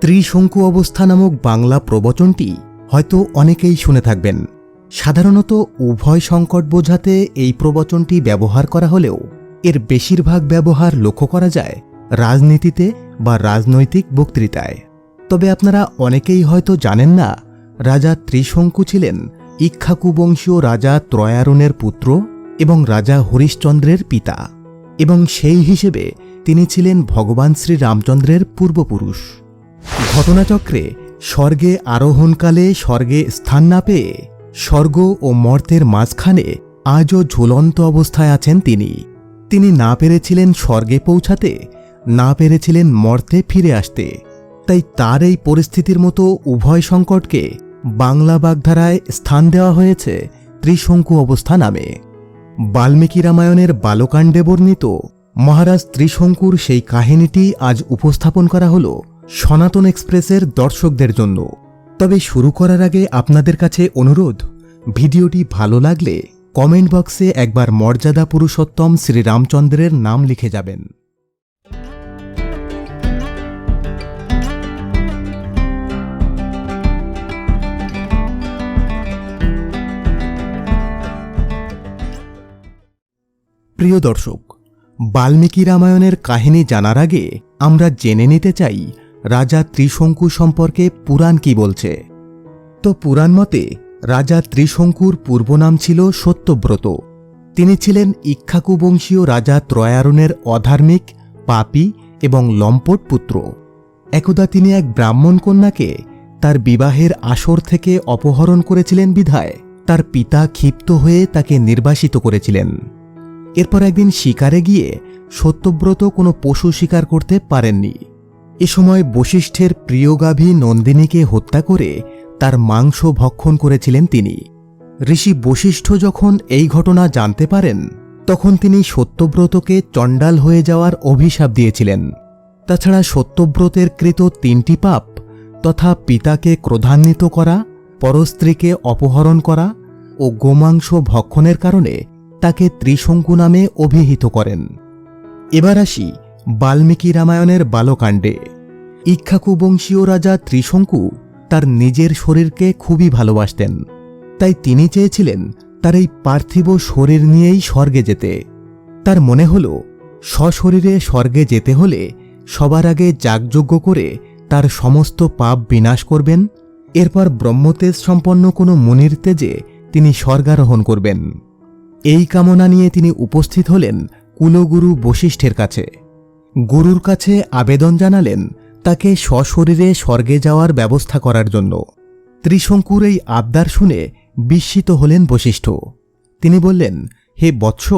ত্রিশঙ্কু অবস্থা নামক বাংলা প্রবচনটি হয়তো অনেকেই শুনে থাকবেন। সাধারণত উভয় সংকট বোঝাতে এই প্রবচনটি ব্যবহার করা হলেও এর বেশিরভাগ ব্যবহার লক্ষ্য করা যায় রাজনীতিতে বা রাজনৈতিক বক্তৃতায়। তবে আপনারা অনেকেই হয়তো জানেন না, রাজা ত্রিশঙ্কু ছিলেন ইক্ষাকু বংশীয় রাজা ত্রয়ারুণের পুত্র এবং রাজা হরিশ্চন্দ্রের পিতা এবং সেই হিসেবে তিনি ছিলেন ভগবান শ্রীরামচন্দ্রের পূর্বপুরুষ। ঘটনাচক্রে স্বর্গে আরোহণকালে স্বর্গে স্থান না পেয়ে স্বর্গ ও মর্তের মাঝখানে আজও ঝুলন্ত অবস্থায় আছেন তিনি। তিনি না পেরেছিলেন স্বর্গে পৌঁছাতে, না পেরেছিলেন মর্তে ফিরে আসতে। তাই তার এই পরিস্থিতির মতো উভয় সংকটকে বাংলা বাগধারায় স্থান দেওয়া হয়েছে ত্রিশঙ্কু অবস্থা নামে। বাল্মীকি রামায়ণের বালকাণ্ডে বর্ণিত মহারাজ ত্রিশঙ্কুর সেই কাহিনীটি আজ উপস্থাপন করা হল। সনাতন এক্সপ্রেসের দর্শকদের জন্য। তবে শুরু করার আগে আপনাদের কাছে অনুরোধ, ভিডিওটি ভালো লাগলে কমেন্ট বক্সে একবার মর্যাদা পুরুষোত্তম শ্রীরামচন্দ্রের নাম লিখে যাবেন। প্রিয় দর্শক, বাল্মীকি রামায়ণের কাহিনী জানার আগে আমরা জেনে নিতে চাই রাজা ত্রিশঙ্কু সম্পর্কে পুরাণ কি বলছে? তো পুরাণ মতে, রাজা ত্রিশঙ্কুর পূর্ব নাম ছিল সত্যব্রত। তিনি ছিলেন ইক্ষাকু বংশীয় রাজা ত্রয়ারণের অধার্মিক, পাপী এবং লম্পট পুত্র। একদা তিনি এক ব্রাহ্মণ কন্যাকে তার বিবাহের আসর থেকে অপহরণ করেছিলেন বিধায় তার পিতা ক্ষিপ্ত হয়ে তাকে নির্বাসিত করেছিলেন। এরপর একদিন শিকারে গিয়ে সত্যব্রত কোনো পশু শিকার করতে পারেননি। এ সময় বশিষ্ঠের প্রিয় গাভী নন্দিনীকে হত্যা করে তার মাংস ভক্ষণ করেছিলেন তিনি। ঋষি বশিষ্ঠ যখন এই ঘটনা জানতে পারেন, তখন তিনি সত্যব্রতকে চণ্ডাল হয়ে যাওয়ার অভিশাপ দিয়েছিলেন। তাছাড়া সত্যব্রতের কৃত তিনটি পাপ তথা পিতাকে ক্রোধান্বিত করা, পরস্ত্রীকে অপহরণ করা ও গোমাংস ভক্ষণের কারণে তাকে ত্রিশঙ্কু নামে অভিহিত করেন। এবার আসি বাল্মীকি রামায়ণের বালকাণ্ডে। ইক্ষাকু বংশীয় রাজা ত্রিশঙ্কু তার নিজের শরীরকে খুবই ভালোবাসতেন। তাই তিনি চেয়েছিলেন তার এই পার্থিব শরীর নিয়েই স্বর্গে যেতে। তার মনে হল, সশরীরে স্বর্গে যেতে হলে সবার আগে যাগযজ্ঞ করে তার সমস্ত পাপ বিনাশ করবেন, এরপর ব্রহ্মতেজ সম্পন্ন কোনো মুনির তেজে তিনি স্বর্গারোহণ করবেন। এই কামনা নিয়ে তিনি উপস্থিত হলেন কুলগুরু বশিষ্ঠের কাছে। গুরুর কাছে আবেদন জানালেন তাকে সশরীরে স্বর্গে যাওয়ার ব্যবস্থা করার জন্য ত্রিশঙ্কুর এই আবদার শুনে বিস্মিত হলেন বশিষ্ঠ। তিনি বললেন, হে বৎস,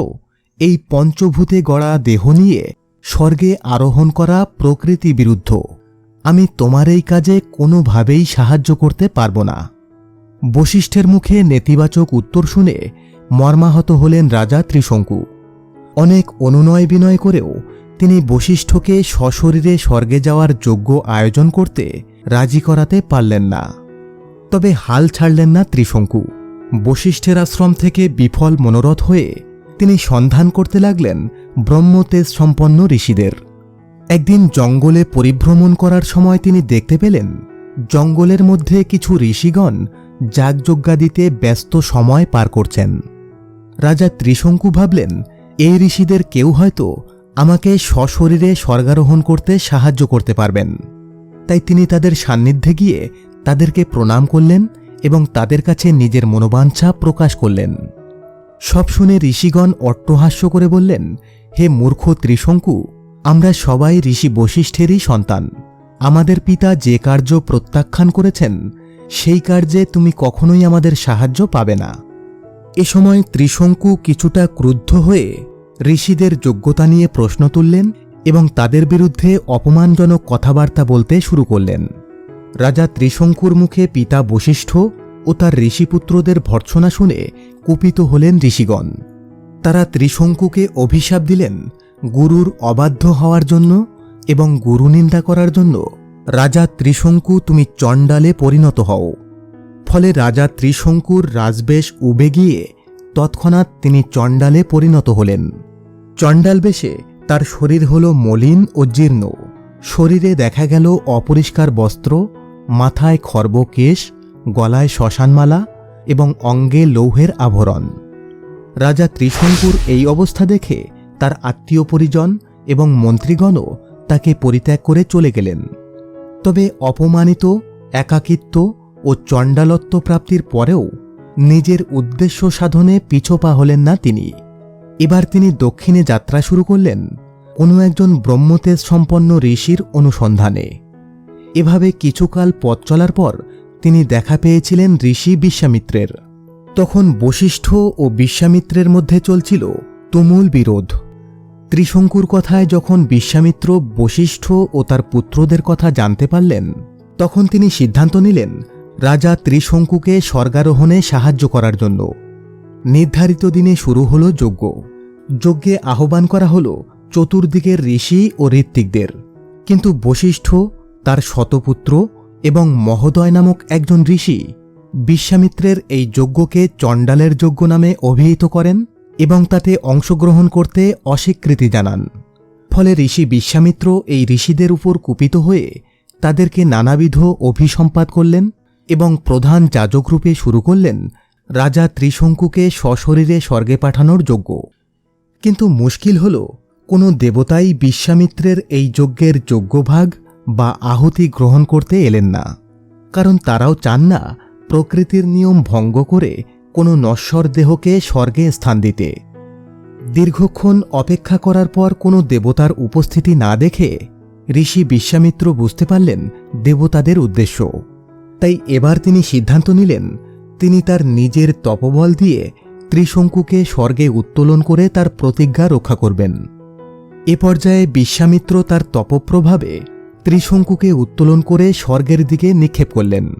এই পঞ্চভূতে গড়া দেহ নিয়ে স্বর্গে আরোহণ করা প্রকৃতি বিরুদ্ধ। আমি তোমার এই কাজে কোনোভাবেই সাহায্য করতে পারব না। বশিষ্ঠের মুখে নেতিবাচক উত্তর শুনে মর্মাহত হলেন রাজা ত্রিশঙ্কু। অনেক অনুনয় বিনয় করেও তিনি বশিষ্ঠকে সশরীরে স্বর্গে যাওয়ার যোগ্য আয়োজন করতে রাজি করাতে পারলেন না। তবে হাল ছাড়লেন না ত্রিশঙ্কু। বশিষ্ঠের আশ্রম থেকে বিফল মনোরথ হয়ে তিনি সন্ধান করতে লাগলেন ব্রহ্মতেজ সম্পন্ন ঋষিদের। একদিন জঙ্গলে পরিভ্রমণ করার সময় তিনি দেখতে পেলেন, জঙ্গলের মধ্যে কিছু ঋষিগণ যাগযজ্ঞাদিতে ব্যস্ত সময় পার করছেন। রাজা ত্রিশঙ্কু ভাবলেন, এই ঋষিদের কেউ হয়তো আমাকে সশরীরে স্বর্গারোহণ করতে সাহায্য করতে পারবেন। তাই তিনি তাদের সান্নিধ্যে গিয়ে তাদেরকে প্রণাম করলেন এবং তাদের কাছে নিজের মনোবাঞ্ছা প্রকাশ করলেন। সব শুনে ঋষিগণ অট্টহাস্য করে বললেন, হে মূর্খ ত্রিশঙ্কু, আমরা সবাই ঋষি বশিষ্ঠেরই সন্তান। আমাদের পিতা যে কার্য প্রত্যাখ্যান করেছেন, সেই কার্যে তুমি কখনোই আমাদের সাহায্য পাবে না। এ সময় ত্রিশঙ্কু কিছুটা ক্রুদ্ধ হয়ে ঋষিদের যোগ্যতা নিয়ে প্রশ্ন তুললেন এবং তাদের বিরুদ্ধে অপমানজনক কথাবার্তা বলতে শুরু করলেন। রাজা ত্রিশঙ্কুর মুখে পিতা বশিষ্ঠ ও তার ঋষিপুত্রদের ভর্ৎসনা শুনে কুপিত হলেন ঋষিগণ। তারা ত্রিশঙ্কুকে অভিশাপ দিলেন গুরুর অবাধ্য হওয়ার জন্য এবং গুরু নিন্দা করার জন্য, রাজা ত্রিশঙ্কু, তুমি চণ্ডালে পরিণত হও। ফলে রাজা ত্রিশঙ্কুর রাজবেশ উবে গিয়ে তৎক্ষণাৎ তিনি চণ্ডালে পরিণত হলেন। চণ্ডাল বেশে তার শরীর হল মলিন ও জীর্ণ। শরীরে দেখা গেল অপরিষ্কার বস্ত্র, মাথায় খর্ব কেশ, গলায় শ্মশানমালা এবং অঙ্গে লৌহের আভরণ। রাজা ত্রিশঙ্কুর এই অবস্থা দেখে তার আত্মীয় পরিজন এবং মন্ত্রীগণও তাকে পরিত্যাগ করে চলে গেলেন। তবে অপমানিত, একাকিত্ব ও চণ্ডালত্ব প্রাপ্তির পরেও নিজের উদ্দেশ্য সাধনে পিছোপা হলেন না তিনি। এবার তিনি দক্ষিণে যাত্রা শুরু করলেন কোনো একজন ব্রহ্মতেজ সম্পন্ন ঋষির অনুসন্ধানে। এভাবে কিছুকাল পথ চলার পর তিনি দেখা পেয়েছিলেন ঋষি বিশ্বামিত্রের। তখন বশিষ্ঠ ও বিশ্বামিত্রের মধ্যে চলছিল তুমুল বিরোধ। ত্রিশঙ্কুর কথায় যখন বিশ্বামিত্র বশিষ্ঠ ও তার পুত্রদের কথা জানতে পারলেন, তখন তিনি সিদ্ধান্ত নিলেন রাজা ত্রিশঙ্কুকে স্বর্গারোহণে সাহায্য করার জন্য। নির্ধারিত দিনে শুরু হল যজ্ঞ। যজ্ঞে আহ্বান করা হল চতুর্দিকের ঋষি ও ঋত্বিকদের। কিন্তু বশিষ্ঠ, তার শতপুত্র এবং মহোদয় নামক একজন ঋষি বিশ্বামিত্রের এই যজ্ঞকে চণ্ডালের যজ্ঞ নামে অভিহিত করেন এবং তাতে অংশগ্রহণ করতে অস্বীকৃতি জানান। ফলে ঋষি বিশ্বামিত্র এই ঋষিদের উপর কুপিত হয়ে তাদেরকে নানাবিধ অভিসম্পাদ করলেন এবং প্রধান যাজকরূপে শুরু করলেন রাজা ত্রিশঙ্কুকে সশরীরে স্বর্গে পাঠানোর যোগ্য। কিন্তু মুশকিল হল, কোনো দেবতাই বিশ্বামিত্রের এই যজ্ঞের যজ্ঞভাগ বা আহুতি গ্রহণ করতে এলেন না। কারণ তারাও চান না প্রকৃতির নিয়ম ভঙ্গ করে কোনো নশ্বর দেহকে স্বর্গে স্থান দিতে। দীর্ঘক্ষণ অপেক্ষা করার পর কোনো দেবতার উপস্থিতি না দেখে ঋষি বিশ্বামিত্র বুঝতে পারলেন দেবতাদের উদ্দেশ্য। তাই এবার তিনি সিদ্ধান্ত নিলেন তিনি তার নিজের তপবল দিয়ে ত্রিশঙ্কুকে স্বর্গে উত্তোলন করে তার প্রতিজ্ঞা রক্ষা করবেন। এ পর্যায়ে বিশ্বামিত্র তার তপপ্রভাবে ত্রিশঙ্কুকে উত্তোলন করে স্বর্গের দিকে নিক্ষেপ করলেন।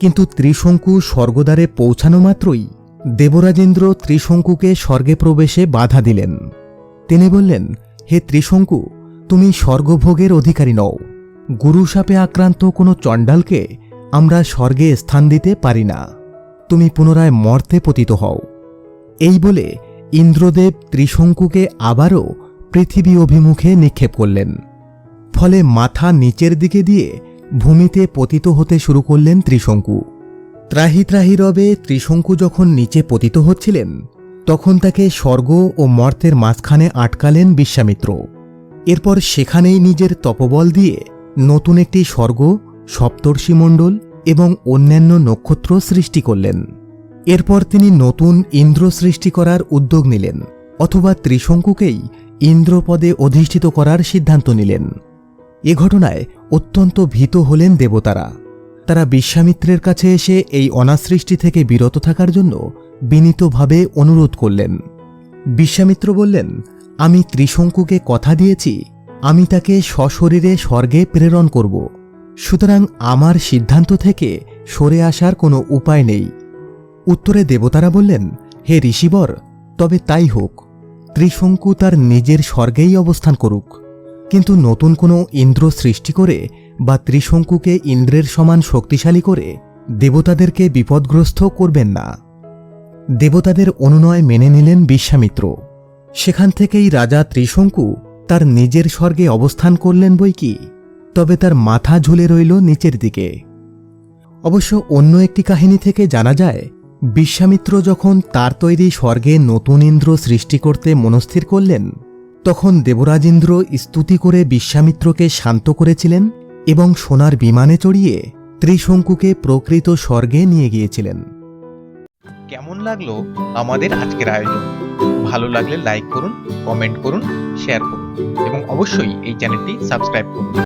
কিন্তু ত্রিশঙ্কু স্বর্গদ্বারে পৌঁছানো মাত্রই দেবরাজেন্দ্র ত্রিশঙ্কুকে স্বর্গে প্রবেশে বাধা দিলেন। তিনি বললেন, হে ত্রিশঙ্কু, তুমি স্বর্গভোগের অধিকারী নও। গুরুসাপে আক্রান্ত কোনো চণ্ডালকে আমরা স্বর্গে স্থান দিতে পারি না। তুমি পুনরায় মর্তে পতিত হও। এই বলে ইন্দ্রদেব ত্রিশঙ্কুকে আবারও পৃথিবী অভিমুখে নিক্ষেপ করলেন। ফলে মাথা নিচের দিকে দিয়ে ভূমিতে পতিত হতে শুরু করলেন ত্রিশঙ্কু। ত্রাহি ত্রাহি রবে ত্রিশঙ্কু যখন নিচে পতিত হচ্ছিলেন, তখন তাকে স্বর্গ ও মর্তের মাঝখানে আটকালেন বিশ্বামিত্র। এরপর সেখানেই নিজের তপবল দিয়ে নতুন একটি স্বর্গ সপ্তর্ষিমণ্ডল এবং অন্যান্য নক্ষত্র সৃষ্টি করলেন। এরপর তিনি নতুন ইন্দ্র সৃষ্টি করার উদ্যোগ নিলেন, অথবা ত্রিশঙ্কুকেই ইন্দ্রপদে অধিষ্ঠিত করার সিদ্ধান্ত নিলেন। এ ঘটনায় অত্যন্ত ভীত হলেন দেবতারা। তারা বিশ্বামিত্রের কাছে এসে এই অনাসৃষ্টি থেকে বিরত থাকার জন্য বিনীতভাবে অনুরোধ করলেন। বিশ্বামিত্র বললেন, আমি ত্রিশঙ্কুকে কথা দিয়েছি, আমি তাকে সশরীরে স্বর্গে প্রেরণ করব। সুতরাং আমার সিদ্ধান্ত থেকে সরে আসার কোনো উপায় নেই। উত্তরে দেবতারা বললেন, হে ঋষিবর, তবে তাই হোক। ত্রিশঙ্কু তার নিজের স্বর্গেই অবস্থান করুক। কিন্তু নতুন কোনো ইন্দ্র সৃষ্টি করে বা ত্রিশঙ্কুকে ইন্দ্রের সমান শক্তিশালী করে দেবতাদেরকে বিপদগ্রস্ত করবেন না। দেবতাদের অনুনয় মেনে নিলেন বিশ্বামিত্র। সেখান থেকেই রাজা ত্রিশঙ্কু তার নিজের স্বর্গে অবস্থান করলেন বই কি? তবে তার মাথা ঝুলে রইল নিচের দিকে। অবশ্য অন্য একটি কাহিনী থেকে জানা যায়, বিশ্বামিত্র যখন তার তৈরি স্বর্গে নতুন ইন্দ্র সৃষ্টি করতে মনস্থির করলেন, তখন দেবরাজ ইন্দ্র স্তুতি করে বিশ্বামিত্রকে শান্ত করেছিলেন এবং সোনার বিমানে চড়িয়ে ত্রিশঙ্কুকে প্রকৃত স্বর্গে নিয়ে গিয়েছিলেন। কেমন লাগল আমাদের আজকের আয়োজন? ভালো লাগলে লাইক করুন কমেন্ট করুন শেয়ার করুন এবং অবশ্যই এই চ্যানেলটি সাবস্ক্রাইব করুন।